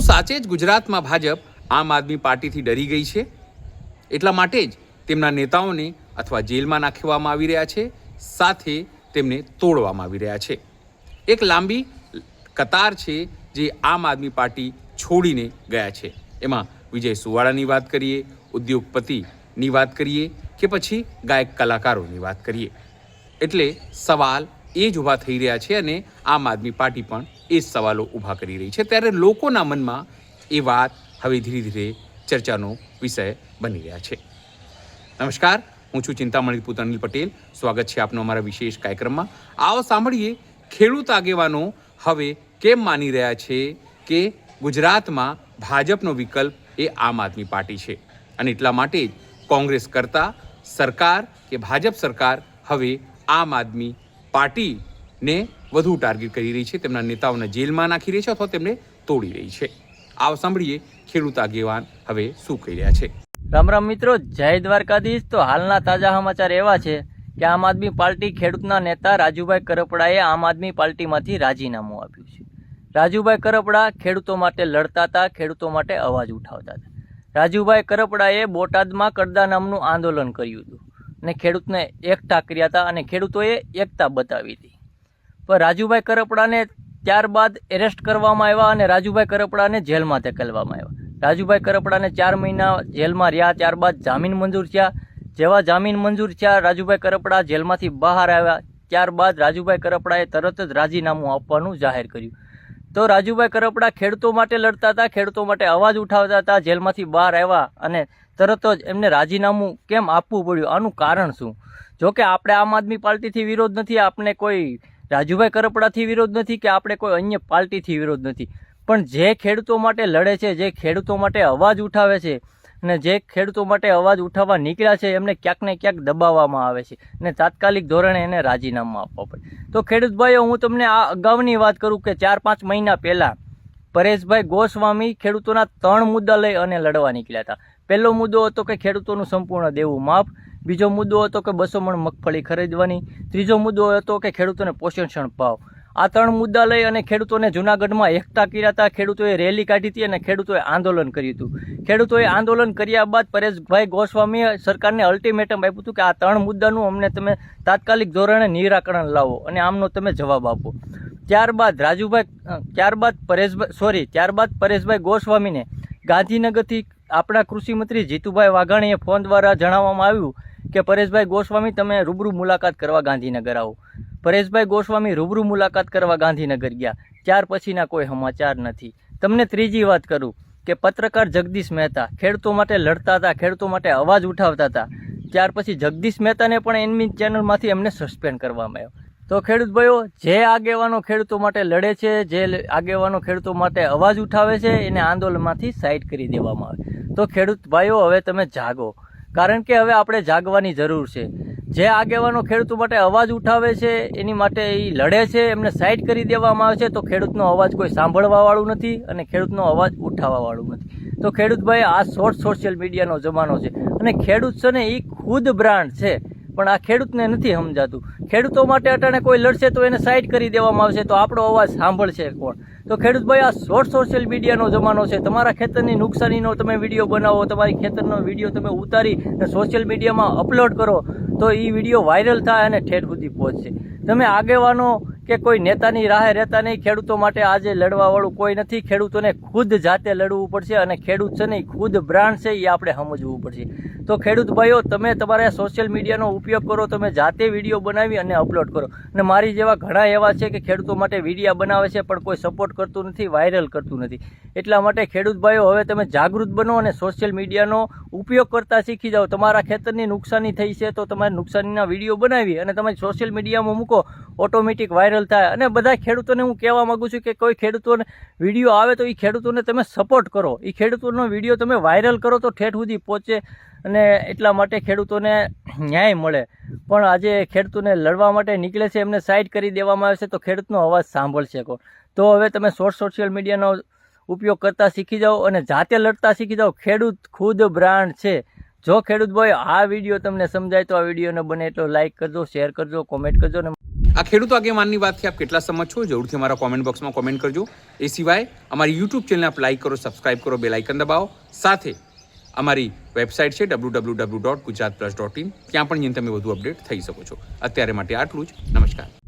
સાચે જ ગુજરાતમાં ભાજપ આમ આદમી પાર્ટીથી ડરી ગઈ છે? એટલા માટે જ તેમના નેતાઓને અથવા જેલમાં નાખવામાં આવી રહ્યા છે, સાથે તેમને તોડવામાં આવી રહ્યા છે. એક લાંબી કતાર છે જે આમ આદમી પાર્ટી છોડીને ગયા છે. એમાં વિજય સુવાળાની વાત કરીએ, ઉદ્યોગપતિની વાત કરીએ કે પછી ગાયક કલાકારોની વાત કરીએ. એટલે સવાલ એ જ ઊભા થઈ રહ્યા છે અને આમ આદમી પાર્ટી પણ એ સવાલો ઊભા કરી રહી છે. ત્યારે લોકોના મનમાં એ વાત હવે ધીરે ધીરે ચર્ચાનો વિષય બની રહ્યા છે. નમસ્કાર, હું છું ચિંતામણી પુત્ર અનિલ પટેલ. સ્વાગત છે આપનો અમારા વિશેષ કાર્યક્રમમાં. આવો સાંભળીએ ખેડૂત આગેવાનો હવે કેમ માની રહ્યા છે કે ગુજરાતમાં ભાજપનો વિકલ્પ એ આમ આદમી પાર્ટી છે. અને એટલા માટે જ કોંગ્રેસ કરતાં સરકાર કે ભાજપ સરકાર હવે આમ આદમી પાર્ટીને વધુ ટાર્ગેટ કરી રહી છે. તેમના નેતાઓને જેલમાં નાખી રહી છે અથવા તેમને તોડી રહી છે. આવ સાંભળીએ ખેડૂત આગેવાન હવે શું કહી રહ્યા છે. રામ રામ મિત્રો, જય દ્વારકાધીશ. તો હાલના તાજા સમાચાર એવા છે કે આમ આદમી પાર્ટી ખેડૂતના નેતા રાજુભાઈ કરપડાએ આમ આદમી પાર્ટીમાંથી રાજીનામું આપ્યું છે. રાજુભાઈ કરપડા ખેડૂતો માટે લડતા હતા, ખેડૂતો માટે અવાજ ઉઠાવતા હતા. રાજુભાઈ કરપડાએ બોટાદમાં કરદા નામનું આંદોલન કર્યું હતું અને ખેડૂતને એકઠા કર્યા હતા અને ખેડૂતોએ એકતા બતાવી હતી. પણ રાજુભાઈ કરપડાને ત્યારબાદ એરેસ્ટ કરવામાં આવ્યા અને રાજુભાઈ કરપડાને જેલમાં ધકેલવામાં આવ્યા. રાજુભાઈ કરપડાને ચાર મહિના જેલમાં રહ્યા, ત્યારબાદ જામીન મંજૂર થયા. જેવા જામીન મંજૂર થયા, રાજુભાઈ કરપડા જેલમાંથી બહાર આવ્યા. ત્યારબાદ રાજુભાઈ કરપડાએ તરત જ રાજીનામું આપવાનું જાહેર કર્યું. તો રાજુભાઈ કરપડા ખેડૂતો માટે લડતા હતા, ખેડૂતો માટે અવાજ ઉઠાવતા હતા, જેલમાંથી બહાર આવ્યા અને તરત જ એમને રાજીનામું કેમ આપવું પડ્યું? આનું કારણ શું? જોકે આપણે આમ આદમી પાર્ટીથી વિરોધ નથી આપણે કોઈ રાજુભાઈ કરપડાથી વિરોધ નથી કે આપણે કોઈ અન્ય પાર્ટીથી વિરોધ નથી. પણ જે ખેડૂતો માટે લડે છે, જે ખેડૂતો માટે અવાજ ઉઠાવે છે અને જે ખેડૂતો માટે અવાજ ઉઠાવવા નીકળ્યા છે, એમને ક્યાંક ને ક્યાંક દબાવવામાં આવે છે અને તાત્કાલિક ધોરણે એને રાજીનામું આપવા પડે. તો ખેડૂત ભાઈઓ, હું તમને આ અગાઉની વાત કરું કે ચાર પાંચ મહિના પહેલાં પરેશભાઈ ગોસ્વામી ખેડૂતોના ત્રણ મુદ્દા લઈ અને લડવા નીકળ્યા હતા. પહેલો મુદ્દો હતો કે ખેડૂતોનું સંપૂર્ણ દેવું માફ બીજો મુદ્દો હતો કે બસો મણ મગફળી ખરીદવાની. ત્રીજો મુદ્દો હતો કે ખેડૂતોને પોષણ ભાવ આ ત્રણ મુદ્દા લઈ અને ખેડૂતોને જૂનાગઢમાં એકતા કર્યા હતા. ખેડૂતોએ રેલી કાઢી હતી અને ખેડૂતોએ આંદોલન કર્યું હતું. ખેડૂતોએ આંદોલન કર્યા બાદ પરેશભાઈ ગોસ્વામીએ સરકારને અલ્ટિમેટમ આપ્યું હતું કે આ ત્રણ મુદ્દાનું અમને તમે તાત્કાલિક ધોરણે નિરાકરણ લાવો અને આમનો તમે જવાબ આપો. ત્યારબાદ રાજુભાઈ ત્યારબાદ પરેશભાઈ સોરી ત્યારબાદ પરેશભાઈ ગોસ્વામીને ગાંધીનગરથી આપણા કૃષિમંત્રી જીતુભાઈ વાઘાણીએ ફોન દ્વારા જણાવવામાં આવ્યું કે પરેશભાઈ ગોસ્વામી, તમે રૂબરૂ મુલાકાત કરવા ગાંધીનગર આવો. પરેશભાઈ ગોસ્વામી રૂબરૂ મુલાકાત કરવા ગાંધીનગર ગયા. ત્યાર પછીના કોઈ સમાચાર નથી. તમને ત્રીજી વાત કરું કે પત્રકાર જગદીશ મહેતા ખેડૂતો માટે લડતા હતા, ખેડૂતો માટે અવાજ ઉઠાવતા હતા. ત્યાર પછી જગદીશ મહેતાને પણ એમની ચેનલમાંથી એમને સસ્પેન્ડ કરવામાં આવ્યો. તો ખેડૂત ભાઈઓ, જે આગેવાનો ખેડૂતો માટે લડે છે, જે આગેવાનો ખેડૂતો માટે અવાજ ઉઠાવે છે, એને આંદોલનમાંથી સાઈડ કરી દેવામાં આવે. તો ખેડૂત ભાઈઓ, હવે તમે જાગો. કારણ કે હવે આપણે જાગવાની જરૂર છે. જે આગેવાનો ખેડૂતો માટે અવાજ ઉઠાવે છે, એની માટે એ લડે છે, એમને સાઈડ કરી દેવામાં આવે છે, તો ખેડૂતનો અવાજ કોઈ સાંભળવાવાળું નથી અને ખેડૂતનો અવાજ ઉઠાવવાવાળું નથી. તો ખેડૂતભાઈ, આ શોર્ટ સોશિયલ મીડિયાનો જમાનો છે. અને ખેડૂત છે ને એ ખુદ બ્રાન્ડ છે. પણ આ ખેડૂતને નથી સમજાતું. ખેડૂતો માટે અટાણે કોઈ લડશે તો એને સાઈડ કરી દેવામાં આવશે, તો આપણો અવાજ સાંભળશે કોણ? તો ખેડૂતભાઈ આ શોર્ટ સોશિયલ મીડિયાનો જમાનો છે. તમારા ખેતરની નુકસાનીનો તમે વીડિયો બનાવો, તમારી ખેતરનો વીડિયો તમે ઉતારી અને સોશિયલ મીડિયામાં અપલોડ કરો, તો એ વીડિયો વાયરલ થાય અને ઠેઠ સુધી પહોંચશે. તમે આગેવાનો કે કોઈ નેતાની રાહે રહેતા નહીં, ખેડૂતો માટે આજે લડવાવાળું કોઈ નથી. ખેડૂતોને ખુદ જાતે લડવું પડશે અને ખેડૂત છે ને ખુદ બ્રાન્ડ છે એ આપણે સમજવું પડશે. તો ખેડૂત ભાઈઓ, તમે તમારા સોશિયલ મીડિયાનો ઉપયોગ કરો, તમે જાતે વીડિયો બનાવી અને અપલોડ કરો. અને મારી જેવા ઘણા એવા છે કે ખેડૂતો માટે વિડીયા બનાવે છે, પણ કોઈ સપોર્ટ કરતું નથી વાયરલ કરતું નથી. એટલા માટે ખેડૂત ભાઈઓ, હવે તમે જાગૃત બનો અને સોશિયલ મીડિયાનો ઉપયોગ કરતા શીખી જાઓ. તમારા ખેતરની નુકસાની થઈ છે, તો તમારે નુકસાનીના વીડિયો બનાવી અને તમે સોશિયલ મીડિયામાં મૂકો ઓટોમેટિક વાયરલ થાય. અને બધા ખેડૂતોને હું કહેવા માગું છું કે કોઈ ખેડૂતોને વીડિયો આવે તો એ ખેડૂતોને તમે સપોર્ટ કરો. એ ખેડૂતોનો વીડિયો તમે વાયરલ કરો તો ઠેઠ સુધી પહોંચે. અને એટલા માટે ખેડૂતોને ન્યાય મળે. પણ આજે ખેડૂતોને લડવા માટે નીકળે છે, એમને સાઈડ કરી દેવામાં આવે છે, તો ખેડૂતનો અવાજ સાંભળશે કોણ? તો હવે તમે શોર્ટ સોશિયલ મીડિયાનો ઉપયોગ કરતા શીખી જાઓ અને જાતે લડતા શીખી જાઓ. ખેડૂત ખુદ બ્રાન્ડ છે. જો ખેડૂત ભાઈ, આ વીડિયો તમને સમજાય તો આ વિડીયોને બને એટલો લાઇક કરજો શેર કરજો કોમેન્ટ કરજો ને આ ખેડૂત આગેવાનની વાતથી આપ કેટલા સમજ છો? જરૂરથી અમારા કોમેન્ટ બોક્સમાં કોમેન્ટ કરજો. એ સિવાય અમારી યુટ્યુબ ચેનલને આપ લાઇક કરો સબસ્ક્રાઇબ કરો બે લાઇકન દબાવો. સાથે અમારી વેબસાઇટ છે W W W dot Gujarat plus dot in ત્યાં પણ તમે વધુ અપડેટ થઈ શકો છો. અત્યારે માટે આટલું જ. નમસ્કાર.